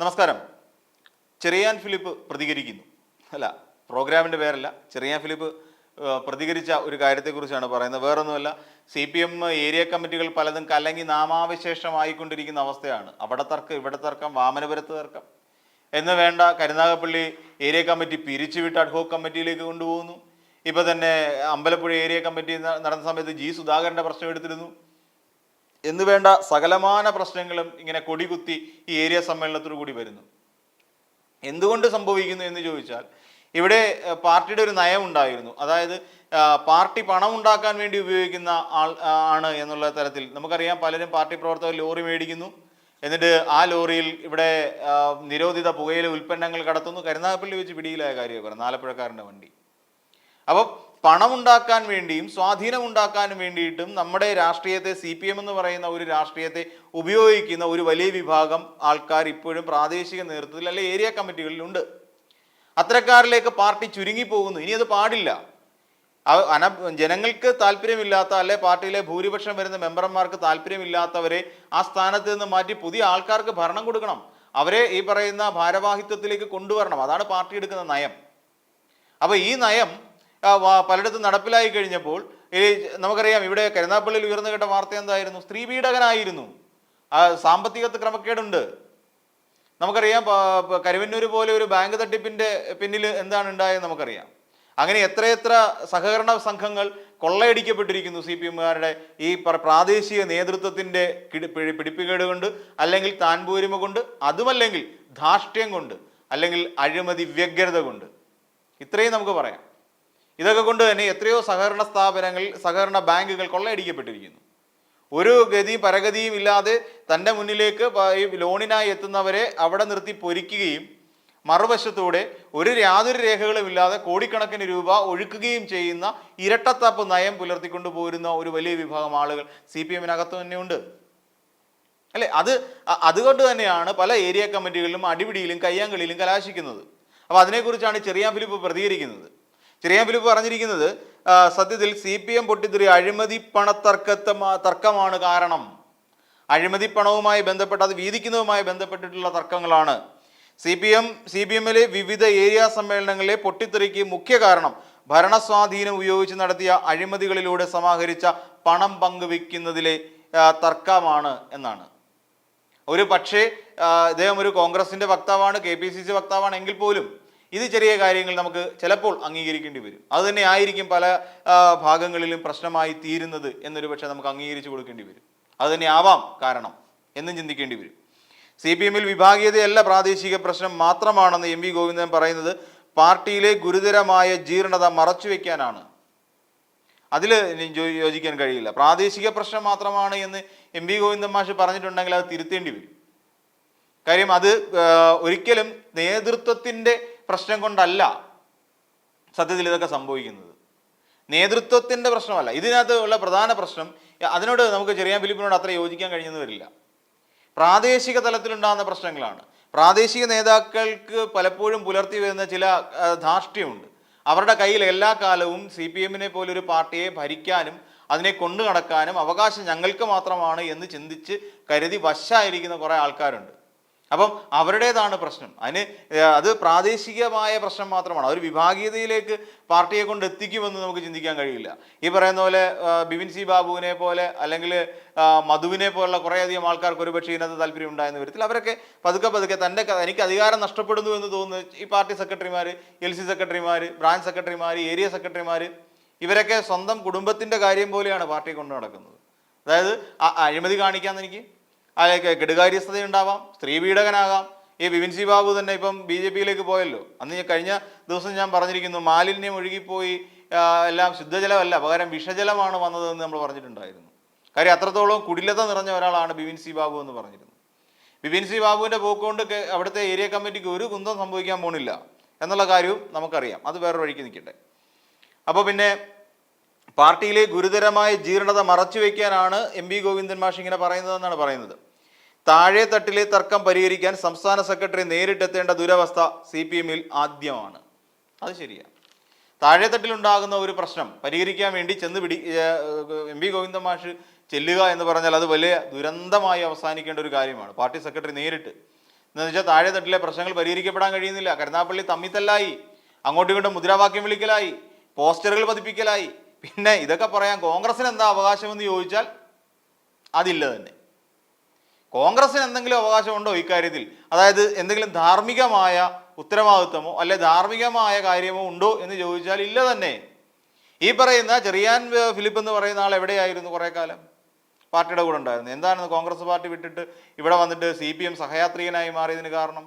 നമസ്കാരം. ചെറിയാൻ ഫിലിപ്പ് പ്രതികരിക്കുന്നു. അല്ല പ്രോഗ്രാമിന്റെ പേരല്ല ചെറിയാൻ ഫിലിപ്പ് പ്രതികരിച്ച ഒരു കാര്യത്തെക്കുറിച്ചാണ് പറയുന്നത്. വേറൊന്നുമല്ല സി പി എം ഏരിയ കമ്മിറ്റികൾ പലതും കലങ്ങി നാമാവിശേഷമായിക്കൊണ്ടിരിക്കുന്ന അവസ്ഥയാണ്. അവിടെ തർക്കം ഇവിടെ തർക്കം വാമനപുരത്ത് തർക്കം. എന്ന് വേണ്ട കരുനാഗപ്പള്ളി ഏരിയ കമ്മിറ്റി പിരിച്ചുവിട്ട് അഡ്ഹോക്ക് കമ്മിറ്റിയിലേക്ക് കൊണ്ടുപോകുന്നു. ഇപ്പൊ തന്നെ അമ്പലപ്പുഴ ഏരിയ കമ്മിറ്റി നടന്ന സമയത്ത് ജി സുധാകരന്റെ പ്രശ്നം എടുത്തിരുന്നു. എന്ന് വേണ്ട സകലമാന പ്രശ്നങ്ങളും ഇങ്ങനെ കൊടികുത്തി ഈ ഏരിയ സമ്മേളനത്തോടു കൂടി വരുന്നു. എന്തുകൊണ്ട് സംഭവിക്കുന്നു എന്ന് ചോദിച്ചാൽ ഇവിടെ പാർട്ടിയുടെ ഒരു നയം ഉണ്ടായിരുന്നു. അതായത് പാർട്ടി പണം ഉണ്ടാക്കാൻ വേണ്ടി ഉപയോഗിക്കുന്ന ആൾ ആണ് എന്നുള്ള തരത്തിൽ നമുക്കറിയാം പലരും പാർട്ടി പ്രവർത്തകർ ലോറി മേടിക്കുന്നു. എന്നിട്ട് ആ ലോറിയിൽ ഇവിടെ നിരോധിത പുകയിലെ ഉൽപ്പന്നങ്ങൾ കടത്തുന്നു. കരുനാഗപ്പള്ളി വെച്ച് പിടിയിലായ കാര്യമൊക്കെ നാലപ്പുഴക്കാരന്റെ വണ്ടി. അപ്പോൾ പണമുണ്ടാക്കാൻ വേണ്ടിയും സ്വാധീനം ഉണ്ടാക്കാനും വേണ്ടിയിട്ടും നമ്മുടെ രാഷ്ട്രീയത്തെ സി പി എം എന്ന് പറയുന്ന ഒരു രാഷ്ട്രീയത്തെ ഉപയോഗിക്കുന്ന ഒരു വലിയ വിഭാഗം ആൾക്കാർ ഇപ്പോഴും പ്രാദേശിക നേതൃത്വത്തിൽ അല്ലെ ഏരിയ കമ്മിറ്റികളിലുണ്ട് അത്തരക്കാരിലേക്ക് പാർട്ടി ചുരുങ്ങി പോകുന്നു. ഇനി അത് പാടില്ല. അന ജനങ്ങൾക്ക് താല്പര്യമില്ലാത്ത അല്ലെ പാർട്ടിയിലെ ഭൂരിപക്ഷം വരുന്ന മെമ്പർമാർക്ക് താല്പര്യമില്ലാത്തവരെ ആ സ്ഥാനത്ത് നിന്ന് മാറ്റി പുതിയ ആൾക്കാർക്ക് ഭരണം കൊടുക്കണം. അവരെ ഈ പറയുന്ന ഭാരവാഹിത്വത്തിലേക്ക് കൊണ്ടുവരണം. അതാണ് പാർട്ടി എടുക്കുന്ന നയം. അപ്പോൾ ഈ നയം പലയിടത്തും നടപ്പിലായി കഴിഞ്ഞപ്പോൾ നമുക്കറിയാം ഇവിടെ കരുനാപ്പള്ളിയിൽ ഉയർന്നു കേട്ട വാർത്ത എന്തായിരുന്നു? സ്ത്രീ പീഡകനായിരുന്നു. ആ സാമ്പത്തിക ക്രമക്കേടുണ്ട്. നമുക്കറിയാം കരുവന്നൂർ പോലെ ഒരു ബാങ്ക് തട്ടിപ്പിന്റെ പിന്നിൽ എന്താണ് ഉണ്ടായത് നമുക്കറിയാം. അങ്ങനെ എത്രയെത്ര സഹകരണ സംഘങ്ങൾ കൊള്ളയടിക്കപ്പെട്ടിരിക്കുന്നു സി പി എമ്മുകാരുടെ ഈ പ്രാദേശിക നേതൃത്വത്തിന്റെ കിടി- പിടി- പിടിപ്പുകേട് കൊണ്ട് അല്ലെങ്കിൽ താൻപൂരിമ കൊണ്ട് അതുമല്ലെങ്കിൽ ധാർഷ്ട്യം കൊണ്ട് അല്ലെങ്കിൽ അഴിമതി വ്യഗ്രത കൊണ്ട്. ഇത്രയും നമുക്ക് പറയാം. ഇതൊക്കെ കൊണ്ട് തന്നെ എത്രയോ സഹകരണ സ്ഥാപനങ്ങൾ സഹകരണ ബാങ്കുകൾ കൊള്ളയടിക്കപ്പെട്ടിരിക്കുന്നു. ഒരു ഗതിയും പരഗതിയും ഇല്ലാതെ തന്റെ മുന്നിലേക്ക് ഈ ലോണിനായി എത്തുന്നവരെ അവിടെ നിർത്തി പൊരിക്കുകയും മറുവശത്തൂടെ ഒരു യാതൊരു രേഖകളും ഇല്ലാതെ കോടിക്കണക്കിന് രൂപ ഒഴുക്കുകയും ചെയ്യുന്ന ഇരട്ടത്തപ്പ് നയം പുലർത്തിക്കൊണ്ട് പോരുന്ന ഒരു വലിയ വിഭാഗം ആളുകൾ സി പി എമ്മിനകത്ത് തന്നെയുണ്ട്. അല്ലെ? അത് അതുകൊണ്ട് തന്നെയാണ് പല ഏരിയ കമ്മിറ്റികളിലും അടിപിടിയിലും കയ്യാങ്കളിയിലും കലാശിക്കുന്നത്. അപ്പോൾ അതിനെക്കുറിച്ചാണ് ചെറിയ ഫിലിപ്പ് പ്രതികരിക്കുന്നത്. ചെറിയാൻ ഫിലിപ്പ് പറഞ്ഞിരിക്കുന്നത് സത്യത്തിൽ സി പി എം പൊട്ടിത്തെറി അഴിമതി പണത്തർക്കത്തെ തർക്കമാണ് കാരണം. അഴിമതി പണവുമായി ബന്ധപ്പെട്ട് അത് വീതിക്കുന്നതുമായി ബന്ധപ്പെട്ടിട്ടുള്ള തർക്കങ്ങളാണ്. C P M C P എമ്മിലെ വിവിധ ഏരിയ സമ്മേളനങ്ങളിലെ പൊട്ടിത്തെറിക്ക് മുഖ്യ കാരണം ഭരണസ്വാധീനം ഉപയോഗിച്ച് നടത്തിയ അഴിമതികളിലൂടെ സമാഹരിച്ച പണം പങ്കുവെക്കുന്നതിലെ തർക്കമാണ് എന്നാണ്. ഒരു പക്ഷേ ഇദ്ദേഹം ഒരു കോൺഗ്രസിന്റെ വക്താവാണ് കെ പി സി സി വക്താവാണ് എങ്കിൽ പോലും ഇത് ചെറിയ കാര്യങ്ങൾ നമുക്ക് ചിലപ്പോൾ അംഗീകരിക്കേണ്ടി വരും. അത് തന്നെ ആയിരിക്കും പല ഭാഗങ്ങളിലും പ്രശ്നമായി തീരുന്നത് എന്നൊരു പക്ഷേ നമുക്ക് അംഗീകരിച്ചു കൊടുക്കേണ്ടി വരും. അത് തന്നെ ആവാം കാരണം എന്നും ചിന്തിക്കേണ്ടി വരും. സി പി എമ്മിൽ വിഭാഗീയതയല്ല പ്രാദേശിക പ്രശ്നം മാത്രമാണെന്ന് എം വി ഗോവിന്ദൻ പറയുന്നത് പാർട്ടിയിലെ ഗുരുതരമായ ജീർണത മറച്ചുവെക്കാനാണ് അതിൽ യോജിക്കാൻ കഴിയില്ല. പ്രാദേശിക പ്രശ്നം മാത്രമാണ് എന്ന് എം വി ഗോവിന്ദൻ മാഷ് പറഞ്ഞിട്ടുണ്ടെങ്കിൽ അത് തിരുത്തേണ്ടി വരും. കാര്യം അത് ഒരിക്കലും നേതൃത്വത്തിന്റെ പ്രശ്നം കൊണ്ടല്ല സത്യത്തിൽ ഇതൊക്കെ സംഭവിക്കുന്നത്. നേതൃത്വത്തിന്റെ പ്രശ്നമല്ല. ഇതിനകത്ത് ഉള്ള പ്രധാന പ്രശ്നം അതിനോട് നമുക്ക് ചെറിയ ഫിലിപ്പിനോട് അത്ര യോജിക്കാൻ കഴിഞ്ഞെന്ന് വരില്ല പ്രാദേശിക തലത്തിലുണ്ടാകുന്ന പ്രശ്നങ്ങളാണ്. പ്രാദേശിക നേതാക്കൾക്ക് പലപ്പോഴും പുലർത്തി വരുന്ന ചില ധാർഷ്ട്യമുണ്ട്. അവരുടെ കയ്യിൽ എല്ലാ കാലവും സി പി എമ്മിനെ പോലൊരു പാർട്ടിയെ ഭരിക്കാനും അതിനെ കൊണ്ടു നടക്കാനും അവകാശം ഞങ്ങൾക്ക് മാത്രമാണ് എന്ന് ചിന്തിച്ച് കരുതി വശായിരിക്കുന്ന കുറേ ആൾക്കാരുണ്ട്. അപ്പം അവരുടേതാണ് പ്രശ്നം. അതിന് അത് പ്രാദേശികമായ പ്രശ്നം മാത്രമാണ്. അവർ വിഭാഗീയതയിലേക്ക് പാർട്ടിയെ കൊണ്ട് എത്തിക്കുമെന്ന് നമുക്ക് ചിന്തിക്കാൻ കഴിയില്ല. ഈ പറയുന്ന പോലെ ബിപിൻ സി ബാബുവിനെ പോലെ അല്ലെങ്കിൽ മധുവിനെ പോലുള്ള കുറേയധികം ആൾക്കാർക്ക് ഒരുപക്ഷെ ഇതിനകത്ത് താല്പര്യം ഉണ്ടായെന്ന് വരത്തിൽ അവരൊക്കെ പതുക്കെ പതുക്കെ തന്റെ എനിക്ക് അധികാരം നഷ്ടപ്പെടുന്നു എന്ന് തോന്നുന്നു ഈ പാർട്ടി സെക്രട്ടറിമാർ എൽ സി സെക്രട്ടറിമാർ ബ്രാഞ്ച് സെക്രട്ടറിമാർ ഏരിയ സെക്രട്ടറിമാർ ഇവരൊക്കെ സ്വന്തം കുടുംബത്തിന്റെ കാര്യം പോലെയാണ് പാർട്ടി കൊണ്ട് നടക്കുന്നത്. അതായത് അഴിമതി കാണിക്കാൻ എനിക്ക് അല്ലെങ്കിൽ കെടുകാര്യസ്ഥത ഉണ്ടാവാം സ്ത്രീ പീഡകനാകാം. ഈ ബിപിൻ സി ബാബു തന്നെ ഇപ്പം ബി ജെ പിയിലേക്ക് പോയല്ലോ. അന്ന് ഞാൻ കഴിഞ്ഞ ദിവസം ഞാൻ പറഞ്ഞിരിക്കുന്നു മാലിന്യം ഒഴുകിപ്പോയി എല്ലാം ശുദ്ധജലമല്ല പകരം വിഷജലമാണ് വന്നതെന്ന് നമ്മൾ പറഞ്ഞിട്ടുണ്ടായിരുന്നു. കാര്യം അത്രത്തോളം കുടിലത നിറഞ്ഞ ഒരാളാണ് ബിപിൻ സി ബാബു എന്ന് പറഞ്ഞിരുന്നു. ബിപിൻ സി ബാബുവിന്റെ പോക്കുകൊണ്ട് അവിടുത്തെ ഏരിയ കമ്മിറ്റിക്ക് ഒരു കുന്തം സംഭവിക്കാൻ പോണില്ല. എന്നുള്ള കാര്യവും നമുക്കറിയാം. അത് വേറൊരു വഴിക്ക് നിൽക്കട്ടെ. അപ്പോൾ പിന്നെ പാർട്ടിയിലെ ഗുരുതരമായ ജീർണത മറച്ചുവെക്കാനാണ് എം വി ഗോവിന്ദൻ മാഷ് ഇങ്ങനെ പറയുന്നതെന്നാണ് പറയുന്നത്. താഴെ തട്ടിലെ തർക്കം പരിഹരിക്കാൻ സംസ്ഥാന സെക്രട്ടറി നേരിട്ടെത്തേണ്ട ദുരവസ്ഥ സി പി എമ്മിൽ ആദ്യമാണ്. അത് ശരിയാണ് താഴെ തട്ടിലുണ്ടാകുന്ന ഒരു പ്രശ്നം പരിഹരിക്കാൻ വേണ്ടി ചെന്ന് പിടി എം വി ഗോവിന്ദൻ മാഷ് ചെല്ലുക എന്ന് പറഞ്ഞാൽ അത് വലിയ ദുരന്തമായി അവസാനിക്കേണ്ട ഒരു കാര്യമാണ്. പാർട്ടി സെക്രട്ടറി നേരിട്ട്. എന്ന് വെച്ചാൽ താഴെ തട്ടിലെ പ്രശ്നങ്ങൾ പരിഹരിക്കപ്പെടാൻ കഴിയുന്നില്ല. കരുനാപ്പള്ളി തമ്മിത്തല്ലായി. അങ്ങോട്ടും ഇങ്ങോട്ടും മുദ്രാവാക്യം വിളിക്കലായി. പോസ്റ്ററുകൾ പതിപ്പിക്കലായി. പിന്നെ ഇതൊക്കെ പറയാൻ കോൺഗ്രസിന് എന്താ അവകാശമെന്ന് ചോദിച്ചാൽ അതില്ല തന്നെ. കോൺഗ്രസിന് എന്തെങ്കിലും അവകാശമുണ്ടോ ഇക്കാര്യത്തിൽ അതായത് എന്തെങ്കിലും ധാർമ്മികമായ ഉത്തരവാദിത്വമോ അല്ലെ ധാർമ്മികമായ കാര്യമോ ഉണ്ടോ എന്ന് ചോദിച്ചാൽ ഇല്ല തന്നെ. ഈ പറയുന്ന ചെറിയാൻ ഫിലിപ്പ് എന്ന് പറയുന്ന ആൾ എവിടെയായിരുന്നു കുറേ കാലം? പാർട്ടിയുടെ കൂടെ ഉണ്ടായിരുന്നു. എന്താണ് കോൺഗ്രസ് പാർട്ടി വിട്ടിട്ട് ഇവിടെ വന്നിട്ട് സി പി എം സഹയാത്രികനായി മാറിയതിന് കാരണം?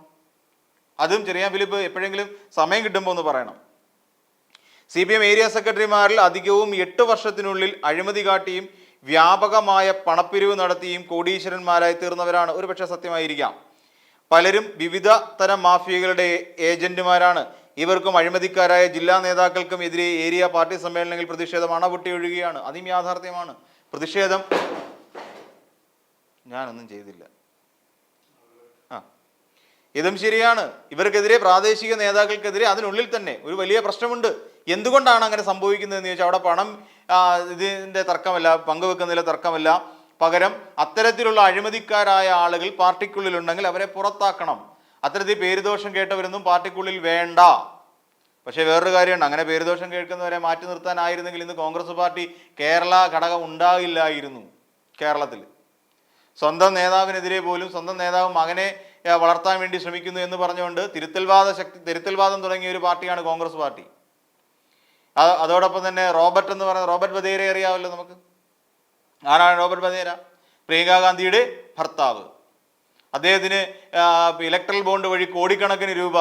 അതും ചെറിയാൻ ഫിലിപ്പ് എപ്പോഴെങ്കിലും സമയം കിട്ടുമ്പോൾ ഒന്ന് പറയണം. സി പി എം ഏരിയ സെക്രട്ടറിമാരിൽ അധികവും എട്ട് വർഷത്തിനുള്ളിൽ അഴിമതി കാട്ടിയും വ്യാപകമായ പണപ്പിരിവ് നടത്തിയും കോടീശ്വരന്മാരായി തീർന്നവരാണ്. ഒരുപക്ഷെ സത്യമായിരിക്കാം. പലരും വിവിധ തരം മാഫിയകളുടെ ഏജന്റുമാരാണ്. ഇവർക്കും അഴിമതിക്കാരായ ജില്ലാ നേതാക്കൾക്കും എതിരെ ഏരിയ പാർട്ടി സമ്മേളനങ്ങളിൽ പ്രതിഷേധം അണപൊട്ടി ഒഴുകുകയാണ് അതും യാഥാർത്ഥ്യമാണ്. പ്രതിഷേധം ഞാനൊന്നും ചെയ്തില്ല. ആ. ഇതും ശരിയാണ്. ഇവർക്കെതിരെ പ്രാദേശിക നേതാക്കൾക്കെതിരെ അതിനുള്ളിൽ തന്നെ ഒരു വലിയ പ്രശ്നമുണ്ട്. എന്തുകൊണ്ടാണ് അങ്ങനെ സംഭവിക്കുന്നതെന്ന് ചോദിച്ചാൽ അവിടെ പണം ഇതിന്റെ തർക്കമല്ല പങ്കുവെക്കുന്നതിലെ തർക്കമല്ല. പകരം അത്തരത്തിലുള്ള അഴിമതിക്കാരായ ആളുകൾ പാർട്ടിക്കുള്ളിലുണ്ടെങ്കിൽ അവരെ പുറത്താക്കണം. അത്തരത്തിൽ പേരുദോഷം കേട്ടവരൊന്നും പാർട്ടിക്കുള്ളിൽ വേണ്ട. പക്ഷേ വേറൊരു കാര്യമുണ്ട്. അങ്ങനെ പേരുദോഷം കേൾക്കുന്നവരെ മാറ്റി നിർത്താനായിരുന്നെങ്കിൽ ഇന്ന് കോൺഗ്രസ് പാർട്ടി കേരള ഘടകം ഉണ്ടാകില്ലായിരുന്നു കേരളത്തിൽ. സ്വന്തം നേതാവിനെതിരെ പോലും സ്വന്തം നേതാവ് മകനെ വളർത്താൻ വേണ്ടി ശ്രമിക്കുന്നു എന്ന് പറഞ്ഞുകൊണ്ട് തിരുത്തൽവാദ ശക്തി തിരുത്തൽവാദം തുടങ്ങിയ ഒരു പാർട്ടിയാണ് കോൺഗ്രസ് പാർട്ടി. അതോടൊപ്പം തന്നെ റോബർട്ട് എന്ന് പറയുന്ന റോബർട്ട് ബദേരെ അറിയാമല്ലോ നമുക്ക്. ആരാണ് റോബർട്ട് ബദേര പ്രിയങ്ക ഗാന്ധിയുടെ ഭർത്താവ്. അദ്ദേഹത്തിന് ഇലക്ട്രൽ ബോണ്ട് വഴി കോടിക്കണക്കിന് രൂപ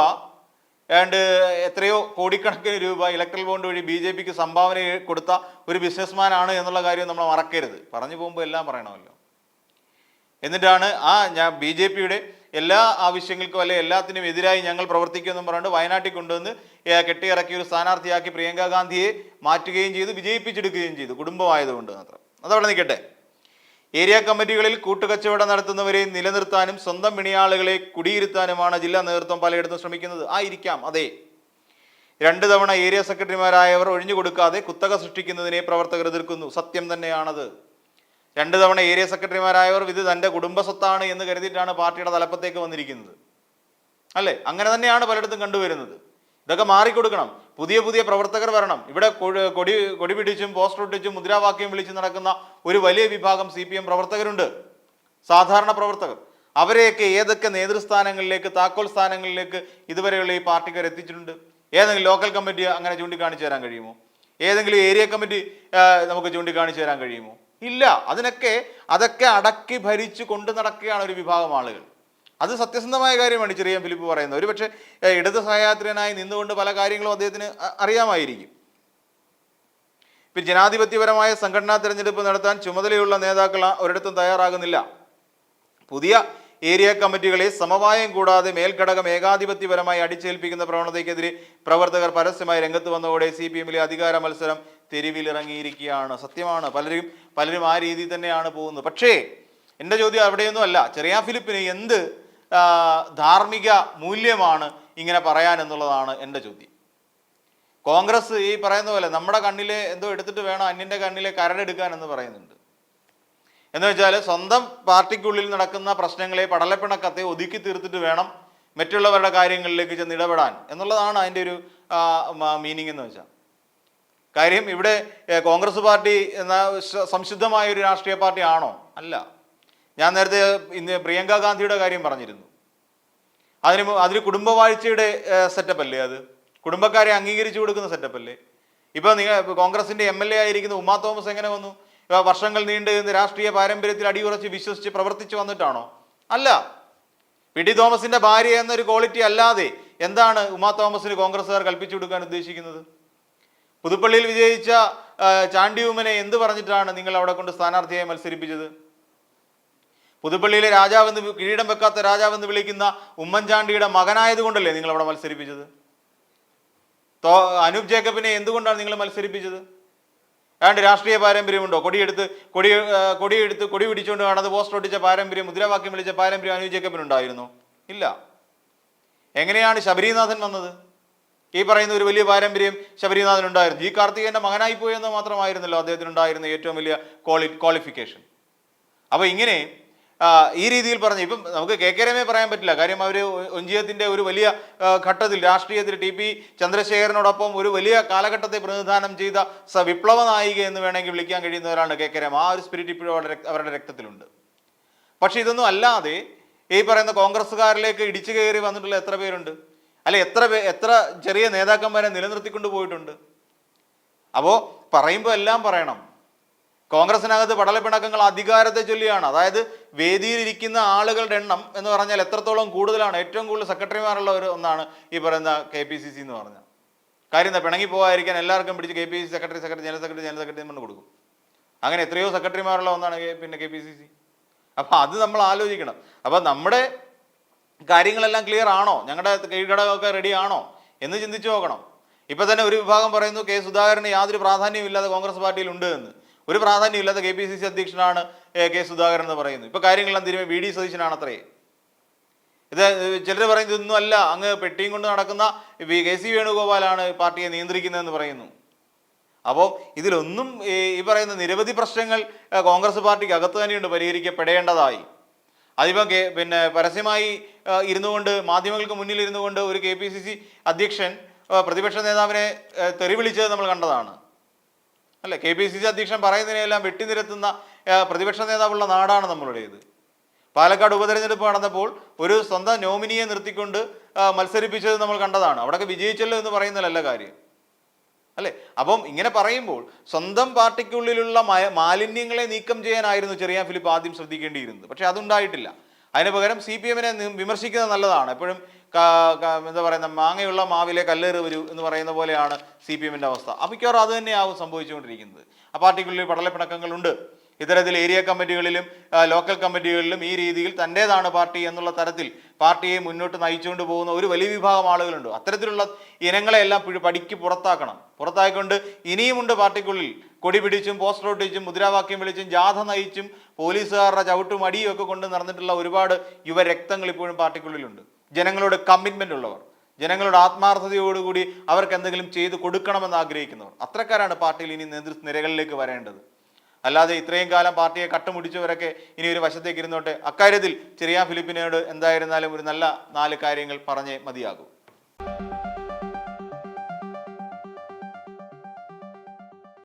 ഏണ്ട് എത്രയോ കോടിക്കണക്കിന് രൂപ ഇലക്ട്രൽ ബോണ്ട് വഴി ബി ജെ പിക്ക് സംഭാവന കൊടുത്ത ഒരു ബിസിനസ്മാൻ ആണ് എന്നുള്ള കാര്യം നമ്മൾ മറക്കരുത്. പറഞ്ഞു പോകുമ്പോൾ എല്ലാം പറയണമല്ലോ. എന്നിട്ടാണ് ആ ഞാൻ ബി ജെ പിയുടെ എല്ലാ ആവശ്യങ്ങൾക്കും അല്ലെ എല്ലാത്തിനും എതിരായി ഞങ്ങൾ പ്രവർത്തിക്കുമെന്നും പറഞ്ഞുകൊണ്ട് വയനാട്ടിൽ കൊണ്ടുവന്ന് കെട്ടിയിറക്കി ഒരു സ്ഥാനാർത്ഥിയാക്കി പ്രിയങ്ക ഗാന്ധിയെ മാറ്റുകയും ചെയ്തു വിജയിപ്പിച്ചെടുക്കുകയും ചെയ്തു കുടുംബമായതുകൊണ്ട് മാത്രം. അതവിടെ നിൽക്കട്ടെ. ഏരിയ കമ്മിറ്റികളിൽ കൂട്ടുകച്ചവടം നടത്തുന്നവരെ നിലനിർത്താനും സ്വന്തം മിണിയാളുകളെ കുടിയിരുത്താനുമാണ് ജില്ലാ നേതൃത്വം പലയിടത്തും ശ്രമിക്കുന്നത്. ആയിരിക്കാം അതെ. രണ്ട് തവണ ഏരിയ സെക്രട്ടറിമാരായവർ ഒഴിഞ്ഞു കൊടുക്കാതെ കുത്തക സൃഷ്ടിക്കുന്നതിനെ പ്രവർത്തകർ എതിർക്കുന്നു. സത്യം തന്നെയാണത്. രണ്ട് തവണ ഏരിയ സെക്രട്ടറിമാരായവർ ഇത് തന്റെ കുടുംബ സ്വത്താണ് എന്ന് കരുതിയിട്ടാണ് പാർട്ടിയുടെ തലപ്പത്തേക്ക് വന്നിരിക്കുന്നത്. അല്ലേ? അങ്ങനെ തന്നെയാണ് പലയിടത്തും കണ്ടുവരുന്നത്. ഇതൊക്കെ മാറിക്കൊടുക്കണം. പുതിയ പുതിയ പ്രവർത്തകർ വരണം. ഇവിടെ കൊടി കൊടി പിടിച്ചും പോസ്റ്റർ ഒട്ടിച്ചും മുദ്രാവാക്യം വിളിച്ചും നടക്കുന്ന ഒരു വലിയ വിഭാഗം സി പി എം പ്രവർത്തകരുണ്ട്. സാധാരണ പ്രവർത്തകർ. അവരെയൊക്കെ ഏതൊക്കെ നേതൃസ്ഥാനങ്ങളിലേക്ക് താക്കോൽ സ്ഥാനങ്ങളിലേക്ക് ഇതുവരെയുള്ള ഈ പാർട്ടിക്കാർ എത്തിച്ചിട്ടുണ്ട്? ഏതെങ്കിലും ലോക്കൽ കമ്മിറ്റി അങ്ങനെ ചൂണ്ടിക്കാണിച്ചു തരാൻ കഴിയുമോ? ഏതെങ്കിലും ഏരിയ കമ്മിറ്റി നമുക്ക് ചൂണ്ടിക്കാണിച്ചു തരാൻ കഴിയുമോ? ഇല്ല. അതിനൊക്കെ അതൊക്കെ അടക്കി ഭരിച്ചു കൊണ്ടു നടക്കുകയാണ് ഒരു വിഭാഗം ആളുകൾ. അത് സത്യസന്ധമായ കാര്യമാണ് ചെറിയ ഫിലിപ്പ് പറയുന്നത്. ഒരു പക്ഷേ ഇടത് സഹയാത്രികനായി നിന്നുകൊണ്ട് പല കാര്യങ്ങളും അദ്ദേഹത്തിന് അറിയാമായിരിക്കും. ഇപ്പം ജനാധിപത്യപരമായ സംഘടനാ തിരഞ്ഞെടുപ്പ് നടത്താൻ ചുമതലയുള്ള നേതാക്കൾ ഒരിടത്തും തയ്യാറാകുന്നില്ല. പുതിയ ഏരിയ കമ്മിറ്റികളെ സമവായം കൂടാതെ മേൽഘടകം ഏകാധിപത്യപരമായി അടിച്ചേൽപ്പിക്കുന്ന പ്രവണതയ്ക്കെതിരെ പ്രവർത്തകർ പരസ്യമായി രംഗത്ത് വന്നതോടെ സി പി എമ്മിലെ അധികാര മത്സരം തെരുവിലിറങ്ങിയിരിക്കുകയാണ്. സത്യമാണ്. പലരും പലരും ആ രീതിയിൽ തന്നെയാണ് പോകുന്നത്. പക്ഷേ എന്റെ ചോദ്യം അവിടെയൊന്നും അല്ല. ചെറിയ ഫിലിപ്പിന് എന്ത് ധാർമ്മിക മൂല്യമാണ് ഇങ്ങനെ പറയാൻ എന്നുള്ളതാണ് എന്റെ ചോദ്യം. കോൺഗ്രസ് ഈ പറയുന്ന പോലെ നമ്മുടെ കണ്ണിലെ എന്തോ എടുത്തിട്ട് വേണം അന്യന്റെ കണ്ണിലെ കരടെടുക്കാൻ എന്ന് പറയുന്നുണ്ട്. എന്ന് വെച്ചാൽ സ്വന്തം പാർട്ടിക്കുള്ളിൽ നടക്കുന്ന പ്രശ്നങ്ങളെ പടലപ്പിണക്കത്തെ ഒതുക്കി തീർത്തിട്ട് വേണം മറ്റുള്ളവരുടെ കാര്യങ്ങളിലേക്ക് ചെന്ന് ഇടപെടാൻ എന്നുള്ളതാണ് അതിന്റെ ഒരു മീനിങ് എന്ന് വെച്ചാൽ കാര്യം ഇവിടെ കോൺഗ്രസ് പാർട്ടി എന്ന സംശുദ്ധമായ ഒരു രാഷ്ട്രീയ പാർട്ടി ആണോ? അല്ല. ഞാൻ നേരത്തെ ഇന്ന് പ്രിയങ്ക ഗാന്ധിയുടെ കാര്യം പറഞ്ഞിരുന്നു. അതിന് അതിന് കുടുംബവാഴ്ചയുടെ സെറ്റപ്പ് അല്ലേ അത്? കുടുംബക്കാരെ അംഗീകരിച്ചു കൊടുക്കുന്ന സെറ്റപ്പ് അല്ലേ ഇപ്പൊ നിങ്ങൾ കോൺഗ്രസിന്റെ എം എൽ എ ആയിരിക്കുന്ന ഉമ്മ തോമസ് എങ്ങനെ വന്നു? വർഷങ്ങൾ നീണ്ടു നിന്ന് രാഷ്ട്രീയ പാരമ്പര്യത്തിൽ അടിയുറച്ച് വിശ്വസിച്ച് പ്രവർത്തിച്ചു വന്നിട്ടാണോ? അല്ല. പി ടി തോമസിന്റെ ഭാര്യ എന്നൊരു ക്വാളിറ്റി അല്ലാതെ എന്താണ് ഉമാ തോമസിന് കോൺഗ്രസ്സുകാർ കൽപ്പിച്ചു കൊടുക്കാൻ ഉദ്ദേശിക്കുന്നത്? പുതുപ്പള്ളിയിൽ വിജയിച്ച ചാണ്ടിയൂമനെ എന്ത് പറഞ്ഞിട്ടാണ് നിങ്ങൾ അവിടെ കൊണ്ട് സ്ഥാനാർത്ഥിയായി മത്സരിപ്പിച്ചത്? പുതുപ്പള്ളിയിലെ രാജാവെന്ന് കിരീടം വെക്കാത്ത രാജാവെന്ന് വിളിക്കുന്ന ഉമ്മൻചാണ്ടിയുടെ മകനായതുകൊണ്ടല്ലേ നിങ്ങൾ അവിടെ മത്സരിപ്പിച്ചത്? തോ അനൂപ് ജേക്കബിനെ എന്തുകൊണ്ടാണ് നിങ്ങൾ മത്സരിപ്പിച്ചത്? ഏതാണ്ട് രാഷ്ട്രീയ പാരമ്പര്യമുണ്ടോ? കൊടിയെടുത്ത് കൊടി കൊടിയെടുത്ത് കൊടി പിടിച്ചുകൊണ്ട് കാണാതെ പോസ്റ്റർ ഒട്ടിച്ച പാരമ്പര്യം മുദ്രാവാക്യം വിളിച്ച പാരമ്പര്യം അനൂപ് ജേക്കബിനുണ്ടായിരുന്നോ? ഇല്ല. എങ്ങനെയാണ് ശബരിനാഥൻ വന്നത്? ഈ പറയുന്ന ഒരു വലിയ പാരമ്പര്യം ശബരിനാഥൻ ഉണ്ടായിരുന്നു ഈ കാർത്തികേയന്റെ മകനായി പോയെന്ന് മാത്രമായിരുന്നല്ലോ അദ്ദേഹത്തിന് ഉണ്ടായിരുന്ന ഏറ്റവും വലിയ ക്വാളി ക്വാളിഫിക്കേഷൻ അപ്പോൾ ഇങ്ങനെ ഈ രീതിയിൽ പറഞ്ഞു. ഇപ്പം നമുക്ക് കെ കെ രമയെ പറയാൻ പറ്റില്ല. കാര്യം അവർ ഒഞ്ചിയത്തിന്റെ ഒരു വലിയ ഘട്ടത്തിൽ രാഷ്ട്രീയത്തിൽ ടി പി ചന്ദ്രശേഖരനോടൊപ്പം ഒരു വലിയ കാലഘട്ടത്തെ പ്രതിനിധാനം ചെയ്ത സ വിപ്ലവ നായിക എന്ന് വേണമെങ്കിൽ വിളിക്കാൻ കഴിയുന്ന കഴിയുന്നവരാണ് കെ കെ രമ. ആ ഒരു സ്പിരിറ്റ് ഇപ്പോഴും അവരുടെ അവരുടെ രക്തത്തിലുണ്ട്. പക്ഷെ ഇതൊന്നും അല്ലാതെ ഈ പറയുന്ന കോൺഗ്രസ്സുകാരിലേക്ക് ഇടിച്ചു കയറി വന്നിട്ടുള്ള എത്ര പേരുണ്ട്? അല്ലെ എത്ര എത്ര ചെറിയ നേതാക്കന്മാരെ നിലനിർത്തിക്കൊണ്ട് പോയിട്ടുണ്ട്? അപ്പോൾ പറയുമ്പോൾ എല്ലാം പറയണം. കോൺഗ്രസിനകത്ത് പടലപ്പിണക്കങ്ങൾ അധികാരത്തെ ചൊല്ലിയാണ്. അതായത് വേദിയിലിരിക്കുന്ന ആളുകളുടെ എണ്ണം എന്ന് പറഞ്ഞാൽ എത്രത്തോളം കൂടുതലാണ്. ഏറ്റവും കൂടുതൽ സെക്രട്ടറിമാരുള്ള ഒരു ഒന്നാണ് ഈ പറയുന്ന കെ പി സി സി എന്ന് പറഞ്ഞാൽ. കാര്യം എന്താ? പിണങ്ങി പോകാതിരിക്കാൻ എല്ലാവർക്കും പിടിച്ച് K P C secretary secretary general secretary general secretary എന്ന് കൊടുക്കും. അങ്ങനെ എത്രയോ സെക്രട്ടറിമാരുള്ള ഒന്നാണ് പിന്നെ കെ പി സി സി. അപ്പം അത് നമ്മൾ ആലോചിക്കണം. അപ്പം നമ്മുടെ കാര്യങ്ങളെല്ലാം ക്ലിയർ ആണോ? ഞങ്ങളുടെ കീഴ്ഘടകമൊക്കെ റെഡി ആണോ? എന്ന് ചിന്തിച്ചു നോക്കണം. ഇപ്പം തന്നെ ഒരു വിഭാഗം പറയുന്നു കെ സുധാകരന് യാതൊരു പ്രാധാന്യവും ഇല്ലാതെ കോൺഗ്രസ് പാർട്ടിയിൽ ഉണ്ട് എന്ന്. ഒരു പ്രാധാന്യമില്ലാത്ത കെ പി സി സി അധ്യക്ഷനാണ് കെ സുധാകരൻ എന്ന് പറയുന്നത്. ഇപ്പൊ കാര്യങ്ങളെല്ലാം തിരുമേ വി ഡി സതീശനാണ് അത്രേ ഇത് ചിലർ പറയുന്നത് ഇതൊന്നും അല്ല. അങ്ങ് പെട്ടിയും കൊണ്ട് നടക്കുന്ന കെ സി വേണുഗോപാലാണ് പാർട്ടിയെ നിയന്ത്രിക്കുന്നതെന്ന് പറയുന്നു. അപ്പോൾ ഇതിലൊന്നും ഈ പറയുന്ന നിരവധി പ്രശ്നങ്ങൾ കോൺഗ്രസ് പാർട്ടിക്ക് അകത്ത് തന്നെയുണ്ട് പരിഹരിക്കപ്പെടേണ്ടതായി. അതിപ്പം കെ പിന്നെ പരസ്യമായി ഇരുന്നു കൊണ്ട് മാധ്യമങ്ങൾക്ക് മുന്നിൽ ഇരുന്നു കൊണ്ട് ഒരു കെ പി സി സി അധ്യക്ഷൻ പ്രതിപക്ഷ നേതാവിനെ തെറിവിളിച്ചത് തെറി വിളിച്ചത് നമ്മൾ കണ്ടതാണ്. അല്ലെ? കെ പി സി സി അധ്യക്ഷൻ പറയുന്നതിനെല്ലാം വെട്ടിനിരത്തുന്ന പ്രതിപക്ഷ നേതാവുള്ള നാടാണ് നമ്മളുടേത്. പാലക്കാട് ഉപതെരഞ്ഞെടുപ്പ് നടന്നപ്പോൾ ഒരു സ്വന്തം നോമിനിയെ നിർത്തിക്കൊണ്ട് മത്സരിപ്പിച്ചത് നമ്മൾ കണ്ടതാണ്. അവിടെയൊക്കെ വിജയിച്ചല്ലോ എന്ന് പറയുന്നതല്ല കാര്യം. അല്ലെ? അപ്പം ഇങ്ങനെ പറയുമ്പോൾ സ്വന്തം പാർട്ടിക്കുള്ളിലുള്ള മാലിന്യങ്ങളെ നീക്കം ചെയ്യാനായിരുന്നു ചെറിയ ഫിലിപ്പ് ആദ്യം ശ്രദ്ധിക്കേണ്ടിയിരുന്നത്. പക്ഷെ അതുണ്ടായിട്ടില്ല. അതിന് പകരം സി പി എമ്മിനെ വിമർശിക്കുന്നത് നല്ലതാണ്. എപ്പോഴും എന്താ പറയുന്ന മാങ്ങയുള്ള മാവിലെ കല്ലേറ് വരൂ എന്ന് പറയുന്ന പോലെയാണ് സി പി എമ്മിന്റെ അവസ്ഥ. അപ്പോൾ മിക്കവാറും അത് തന്നെയാവും സംഭവിച്ചുകൊണ്ടിരിക്കുന്നത്. ആ പാർട്ടിക്കുള്ളിൽ പടലപ്പിണക്കങ്ങളുണ്ട് ഇത്തരത്തിൽ ഏരിയ കമ്മിറ്റികളിലും ലോക്കൽ കമ്മിറ്റികളിലും ഈ രീതിയിൽ തന്റേതാണ് പാർട്ടി എന്നുള്ള തരത്തിൽ പാർട്ടിയെ മുന്നോട്ട് നയിച്ചുകൊണ്ട് പോകുന്ന ഒരു വലിയ വിഭാഗം ആളുകളുണ്ട്. അത്തരത്തിലുള്ള ഇനങ്ങളെല്ലാം പിഴ- പടിക്ക് പുറത്താക്കണം. പുറത്താക്കിക്കൊണ്ട് ഇനിയുമുണ്ട് പാർട്ടിക്കുള്ളിൽ. കൊടി പിടിച്ചും പോസ്റ്റർ ഒട്ടിച്ചും മുദ്രാവാക്യം വിളിച്ചും ജാഥ നയിച്ചും പോലീസുകാരുടെ ചവിട്ടും അടിയും ഒക്കെ കൊണ്ട് നടന്നിട്ടുള്ള ഒരുപാട് യുവരക്തങ്ങൾ ഇപ്പോഴും പാർട്ടിക്കുള്ളിലുണ്ട്. ജനങ്ങളോട് കമ്മിറ്റ്മെന്റ് ഉള്ളവർ ജനങ്ങളുടെ ആത്മാർത്ഥതയോടുകൂടി അവർക്ക് എന്തെങ്കിലും ചെയ്തു കൊടുക്കണമെന്ന് ആഗ്രഹിക്കുന്നവർ. അത്രക്കാരാണ് പാർട്ടിയിൽ ഇനി നേതൃനിരകളിലേക്ക് വരേണ്ടത്. അല്ലാതെ ഇത്രയും കാലം പാർട്ടിയെ കട്ടുമുടിച്ചവരൊക്കെ ഇനി ഒരു വശത്തേക്ക് ഇരുന്നോട്ടെ അക്കാര്യത്തിൽ ചെറിയ ഫിലിപ്പിനോട് എന്തായിരുന്നാലും ഒരു നല്ല നാല് കാര്യങ്ങൾ പറഞ്ഞേ മതിയാകൂ.